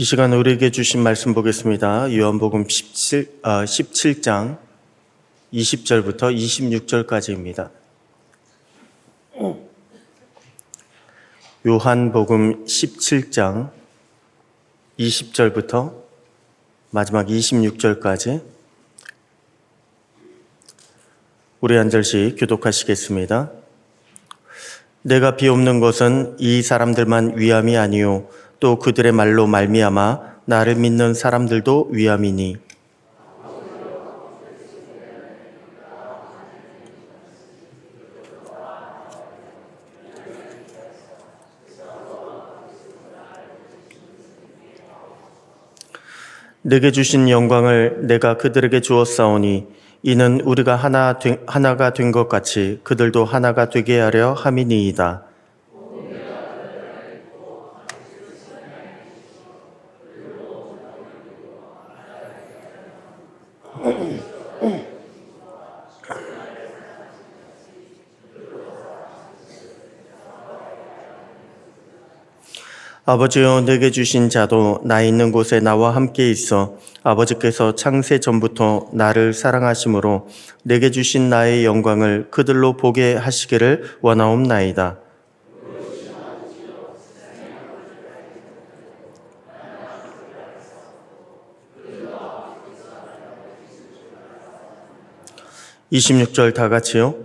이 시간 우리에게 주신 말씀 보겠습니다. 요한복음 17, 아, 17장 20절부터 26절까지입니다. 요한복음 17장 20절부터 마지막 26절까지 우리 한 절씩 교독하시겠습니다. 내가 비옵는 것은 이 사람들만 위함이 아니요 또 그들의 말로 말미암아 나를 믿는 사람들도 위함이니 내게 주신 영광을 내가 그들에게 주었사오니 이는 우리가 하나 된- 하나가 된 것 같이 그들도 하나가 되게 하려 함이니이다. 아버지여 내게 주신 자도 나 있는 곳에 나와 함께 있어 아버지께서 창세 전부터 나를 사랑하심으로 내게 주신 나의 영광을 그들로 보게 하시기를 원하옵나이다. 이십육 절다 같이요.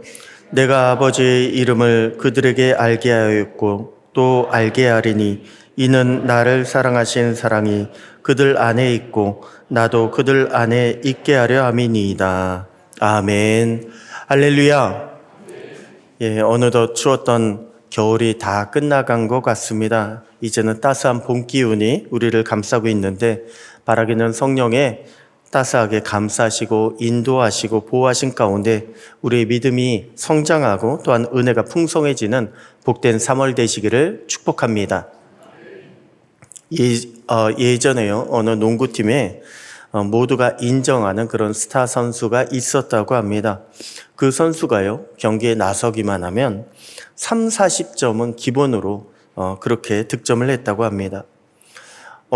내가 아버지의 이름을 그들에게 알게 하였고 또 알게 하리니 이는 나를 사랑하신 사랑이 그들 안에 있고 나도 그들 안에 있게 하려 함이니이다. 아멘. 할렐루야. 예, 어느덧 추웠던 겨울이 다 끝나간 것 같습니다. 이제는 따스한 봄 기운이 우리를 감싸고 있는데 바라기는 성령의 따스하게 감싸시고 인도하시고 보호하신 가운데 우리의 믿음이 성장하고 또한 은혜가 풍성해지는 복된 3월 되시기를 축복합니다. 예, 어, 예전에요 어느 농구팀에 어, 모두가 인정하는 그런 스타 선수가 있었다고 합니다. 그 선수가요 경기에 나서기만 하면 3, 40점은 기본으로 어, 그렇게 득점을 했다고 합니다.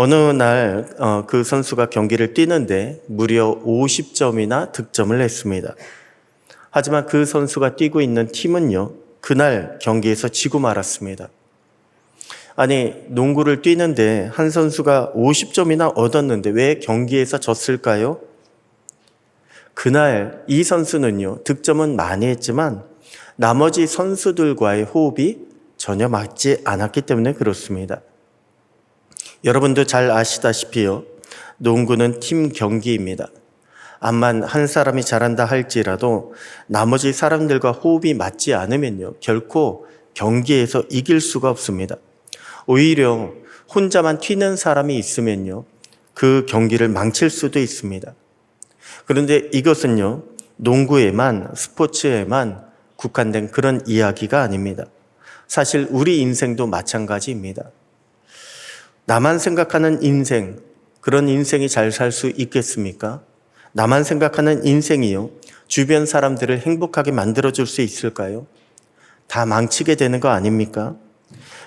어느 날 그 선수가 경기를 뛰는데 무려 50점이나 득점을 했습니다. 하지만 그 선수가 뛰고 있는 팀은요 그날 경기에서 지고 말았습니다. 아니 농구를 뛰는데 한 선수가 50점이나 얻었는데 왜 경기에서 졌을까요? 그날 이 선수는요 득점은 많이 했지만 나머지 선수들과의 호흡이 전혀 맞지 않았기 때문에 그렇습니다. 여러분도 잘 아시다시피요 농구는 팀 경기입니다. 암만 한 사람이 잘한다 할지라도 나머지 사람들과 호흡이 맞지 않으면요 결코 경기에서 이길 수가 없습니다. 오히려 혼자만 튀는 사람이 있으면요. 그 경기를 망칠 수도 있습니다. 그런데 이것은요. 농구에만, 스포츠에만 국한된 그런 이야기가 아닙니다. 사실 우리 인생도 마찬가지입니다. 나만 생각하는 인생, 그런 인생이 잘 살 수 있겠습니까? 나만 생각하는 인생이요. 주변 사람들을 행복하게 만들어줄 수 있을까요? 다 망치게 되는 거 아닙니까?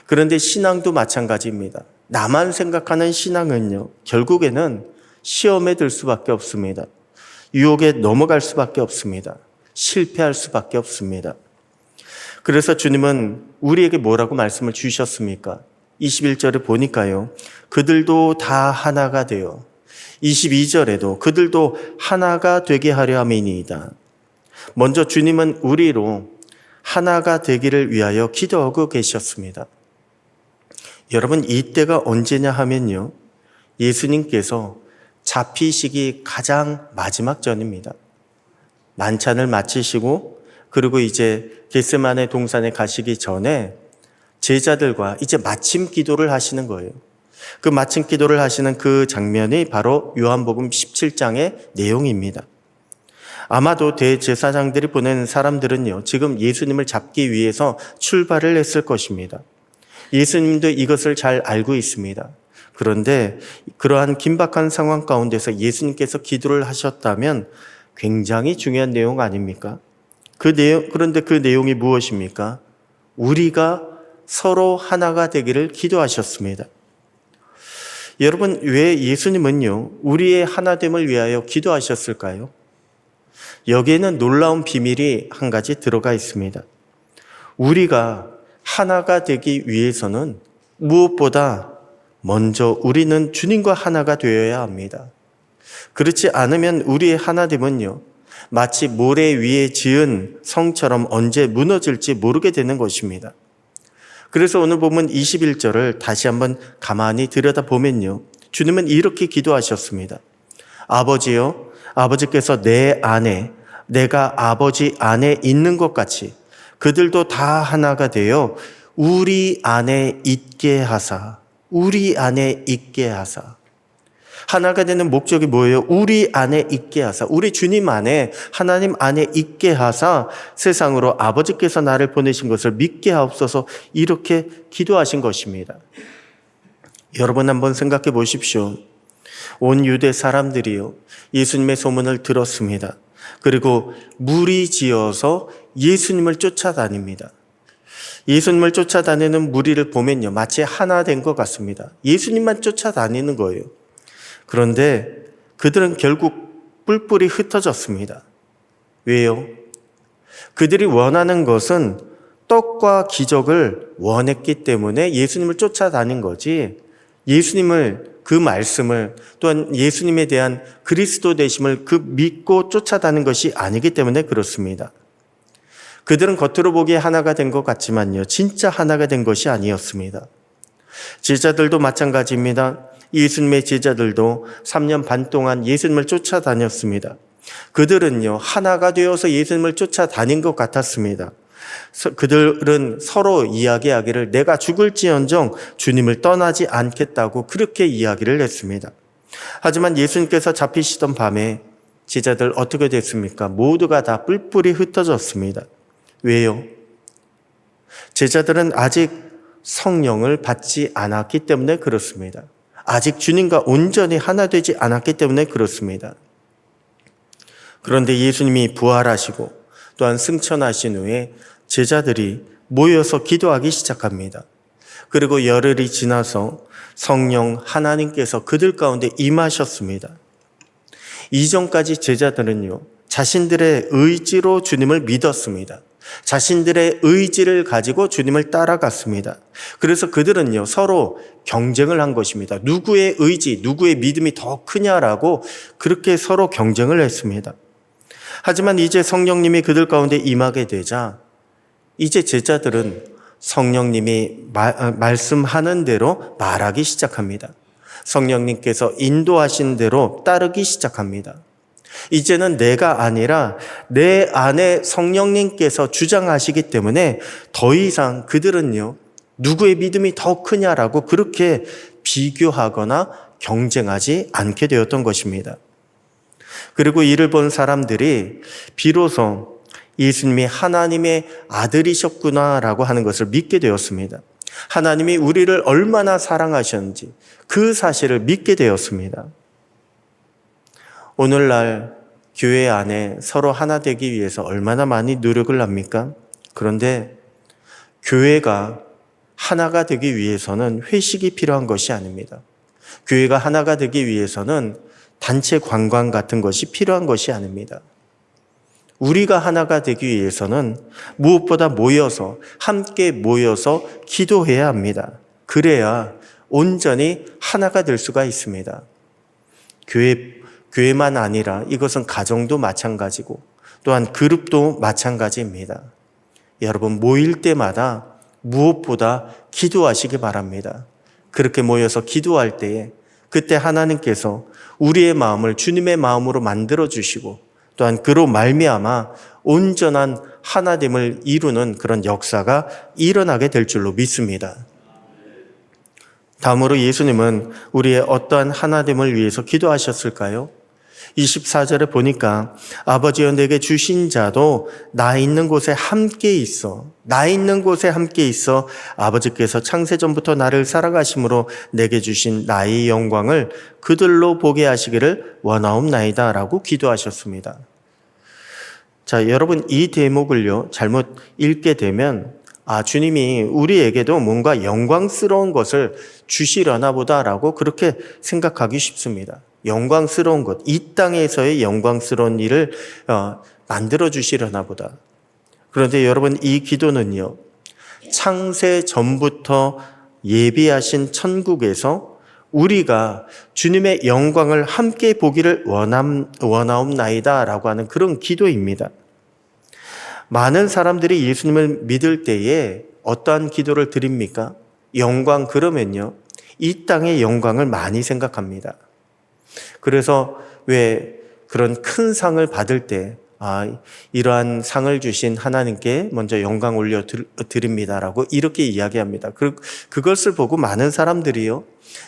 그런데 신앙도 마찬가지입니다. 나만 생각하는 신앙은요, 결국에는 시험에 들 수밖에 없습니다. 유혹에 넘어갈 수밖에 없습니다. 실패할 수밖에 없습니다. 그래서 주님은 우리에게 뭐라고 말씀을 주셨습니까? 21절에 보니까요, 그들도 다 하나가 되어 22절에도 그들도 하나가 되게 하려 함이니이다. 먼저 주님은 우리로 하나가 되기를 위하여 기도하고 계셨습니다. 여러분, 이때가 언제냐 하면요. 예수님께서 잡히시기 가장 마지막 전입니다. 만찬을 마치시고 그리고 이제 겟세만의 동산에 가시기 전에 제자들과 이제 마침 기도를 하시는 거예요. 그 마침 기도를 하시는 그 장면이 바로 요한복음 17장의 내용입니다. 아마도 대제사장들이 보낸 사람들은요, 지금 예수님을 잡기 위해서 출발을 했을 것입니다. 예수님도 이것을 잘 알고 있습니다. 그런데 그러한 긴박한 상황 가운데서 예수님께서 기도를 하셨다면 굉장히 중요한 내용 아닙니까? 그 내용, 그런데 그 내용이 무엇입니까? 우리가 서로 하나가 되기를 기도하셨습니다. 여러분, 왜 예수님은요, 우리의 하나됨을 위하여 기도하셨을까요? 여기에는 놀라운 비밀이 한 가지 들어가 있습니다. 우리가 하나가 되기 위해서는 무엇보다 먼저 우리는 주님과 하나가 되어야 합니다. 그렇지 않으면 우리의 하나됨은요, 마치 모래 위에 지은 성처럼 언제 무너질지 모르게 되는 것입니다. 그래서 오늘 보면 21절을 다시 한번 가만히 들여다보면요. 주님은 이렇게 기도하셨습니다. 아버지요, 아버지께서 내 안에, 내가 아버지 안에 있는 것 같이 그들도 다 하나가 되어 우리 안에 있게 하사, 우리 안에 있게 하사. 하나가 되는 목적이 뭐예요? 우리 안에 있게 하사. 우리 주님 안에, 하나님 안에 있게 하사 세상으로 아버지께서 나를 보내신 것을 믿게 하옵소서 이렇게 기도하신 것입니다. 여러분 한번 생각해 보십시오. 온 유대 사람들이요. 예수님의 소문을 들었습니다. 그리고 무리 지어서 예수님을 쫓아다닙니다. 예수님을 쫓아다니는 무리를 보면요. 마치 하나 된 것 같습니다. 예수님만 쫓아다니는 거예요. 그런데 그들은 결국 뿔뿔이 흩어졌습니다. 왜요? 그들이 원하는 것은 떡과 기적을 원했기 때문에 예수님을 쫓아다닌 거지 예수님을 그 말씀을 또한 예수님에 대한 그리스도 되심을 그 믿고 쫓아다닌 것이 아니기 때문에 그렇습니다. 그들은 겉으로 보기에 하나가 된 것 같지만요. 진짜 하나가 된 것이 아니었습니다. 제자들도 마찬가지입니다. 예수님의 제자들도 3년 반 동안 예수님을 쫓아다녔습니다. 그들은요, 하나가 되어서 예수님을 쫓아다닌 것 같았습니다. 그들은 서로 이야기하기를 내가 죽을지언정 주님을 떠나지 않겠다고 그렇게 이야기를 했습니다. 하지만 예수님께서 잡히시던 밤에 제자들 어떻게 됐습니까? 모두가 다 뿔뿔이 흩어졌습니다. 왜요? 제자들은 아직 성령을 받지 않았기 때문에 그렇습니다. 아직 주님과 온전히 하나 되지 않았기 때문에 그렇습니다. 그런데 예수님이 부활하시고 또한 승천하신 후에 제자들이 모여서 기도하기 시작합니다. 그리고 열흘이 지나서 성령 하나님께서 그들 가운데 임하셨습니다. 이전까지 제자들은요, 자신들의 의지로 주님을 믿었습니다. 자신들의 의지를 가지고 주님을 따라갔습니다. 그래서 그들은요, 서로 경쟁을 한 것입니다. 누구의 의지, 누구의 믿음이 더 크냐라고 그렇게 서로 경쟁을 했습니다. 하지만 이제 성령님이 그들 가운데 임하게 되자, 이제 제자들은 성령님이 말씀하는 대로 말하기 시작합니다. 성령님께서 인도하신 대로 따르기 시작합니다. 이제는 내가 아니라 내 안에 성령님께서 주장하시기 때문에 더 이상 그들은요, 누구의 믿음이 더 크냐라고 그렇게 비교하거나 경쟁하지 않게 되었던 것입니다. 그리고 이를 본 사람들이 비로소 예수님이 하나님의 아들이셨구나라고 하는 것을 믿게 되었습니다. 하나님이 우리를 얼마나 사랑하셨는지 그 사실을 믿게 되었습니다. 오늘날 교회 안에 서로 하나 되기 위해서 얼마나 많이 노력을 합니까? 그런데 교회가 하나가 되기 위해서는 회식이 필요한 것이 아닙니다. 교회가 하나가 되기 위해서는 단체 관광 같은 것이 필요한 것이 아닙니다. 우리가 하나가 되기 위해서는 무엇보다 모여서 함께 모여서 기도해야 합니다. 그래야 온전히 하나가 될 수가 있습니다. 교회 교회만 아니라 이것은 가정도 마찬가지고 또한 그룹도 마찬가지입니다. 여러분 모일 때마다 무엇보다 기도하시기 바랍니다. 그렇게 모여서 기도할 때에 그때 하나님께서 우리의 마음을 주님의 마음으로 만들어 주시고 또한 그로 말미암아 온전한 하나됨을 이루는 그런 역사가 일어나게 될 줄로 믿습니다. 다음으로 예수님은 우리의 어떠한 하나됨을 위해서 기도하셨을까요? 24절에 보니까 아버지여 내게 주신 자도 나 있는 곳에 함께 있어. 나 있는 곳에 함께 있어 아버지께서 창세전부터 나를 살아가심으로 내게 주신 나의 영광을 그들로 보게 하시기를 원하옵나이다 라고 기도하셨습니다. 자, 여러분 이 대목을요, 잘못 읽게 되면 아, 주님이 우리에게도 뭔가 영광스러운 것을 주시려나 보다라고 그렇게 생각하기 쉽습니다. 영광스러운 것, 이 땅에서의 영광스러운 일을 어, 만들어 주시려나 보다. 그런데 여러분, 이 기도는요, 창세 전부터 예비하신 천국에서 우리가 주님의 영광을 함께 보기를 원함, 원하옵나이다 라고 하는 그런 기도입니다. 많은 사람들이 예수님을 믿을 때에 어떠한 기도를 드립니까? 영광 그러면요. 이 땅의 영광을 많이 생각합니다. 그래서 왜 그런 큰 상을 받을 때, 아, 이러한 상을 주신 하나님께 먼저 영광 올려 드립니다라고 이렇게 이야기합니다. 그, 그것을 보고 많은 사람들이요.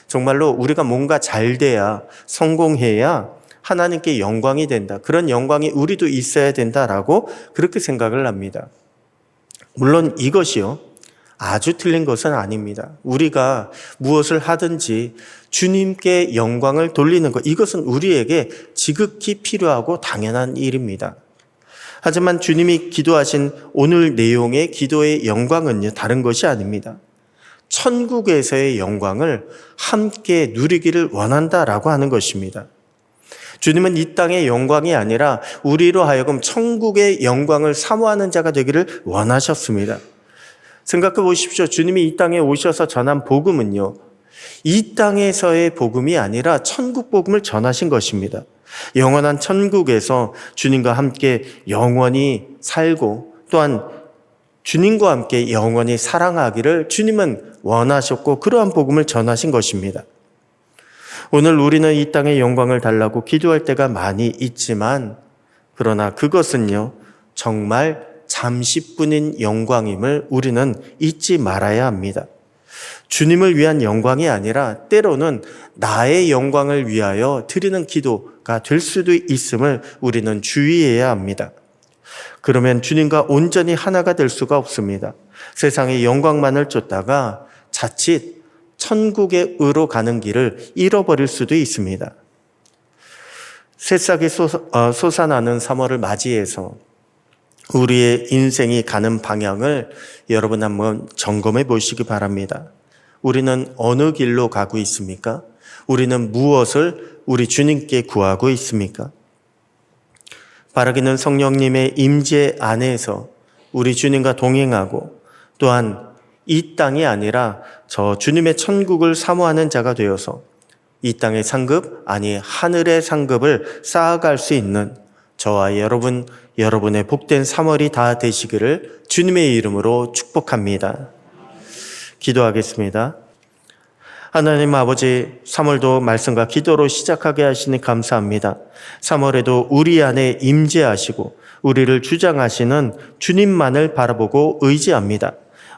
정말로 우리가 뭔가 잘 돼야, 성공해야 하나님께 영광이 된다. 그런 영광이 우리도 있어야 된다라고 그렇게 생각을 합니다. 물론 이것이요. 아주 틀린 것은 아닙니다. 우리가 무엇을 하든지 주님께 영광을 돌리는 것, 이것은 우리에게 지극히 필요하고 당연한 일입니다. 하지만 주님이 기도하신 오늘 내용의 기도의 영광은요, 다른 것이 아닙니다. 천국에서의 영광을 함께 누리기를 원한다라고 하는 것입니다. 주님은 이 땅의 영광이 아니라 우리로 하여금 천국의 영광을 사모하는 자가 되기를 원하셨습니다. 생각해 보십시오. 주님이 이 땅에 오셔서 전한 복음은요. 이 땅에서의 복음이 아니라 천국 복음을 전하신 것입니다. 영원한 천국에서 주님과 함께 영원히 살고 또한 주님과 함께 영원히 사랑하기를 주님은 원하셨고 그러한 복음을 전하신 것입니다. 오늘 우리는 이 땅의 영광을 달라고 기도할 때가 많이 있지만 그러나 그것은요 정말 잠시뿐인 영광임을 우리는 잊지 말아야 합니다. 주님을 위한 영광이 아니라 때로는 나의 영광을 위하여 드리는 기도가 될 수도 있음을 우리는 주의해야 합니다. 그러면 주님과 온전히 하나가 될 수가 없습니다. 세상의 영광만을 쫓다가 자칫 천국의 으로 가는 길을 잃어버릴 수도 있습니다. 새싹이 어, 솟아나는 3월을 맞이해서 우리의 인생이 가는 방향을 여러분 한번 점검해 보시기 바랍니다. 우리는 어느 길로 가고 있습니까? 우리는 무엇을 우리 주님께 구하고 있습니까? 바라기는 성령님의 임재 안에서 우리 주님과 동행하고 또한 이 땅이 아니라 저 주님의 천국을 사모하는 자가 되어서 이 땅의 상급, 아니 하늘의 상급을 쌓아갈 수 있는 저와 여러분, 여러분의 복된 3월이 다 되시기를 주님의 이름으로 축복합니다. 기도하겠습니다. 하나님 아버지, 3월도 말씀과 기도로 시작하게 하시니 감사합니다. 3월에도 우리 안에 임재하시고 우리를 주장하시는 주님만을 바라보고 의지합니다.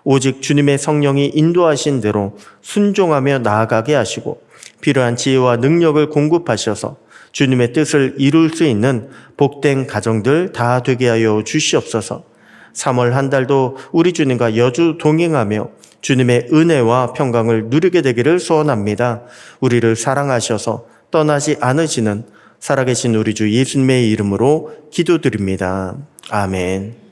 오직 주님의 성령이 인도하신 대로 순종하며 나아가게 하시고 필요한 지혜와 능력을 공급하셔서 주님의 뜻을 이룰 수 있는 복된 가정들 다 되게 하여 주시옵소서. 3월 한 달도 우리 주님과 여주 동행하며 주님의 은혜와 평강을 누리게 되기를 소원합니다. 우리를 사랑하셔서 떠나지 않으시는 살아계신 우리 주 예수님의 이름으로 기도드립니다. 아멘.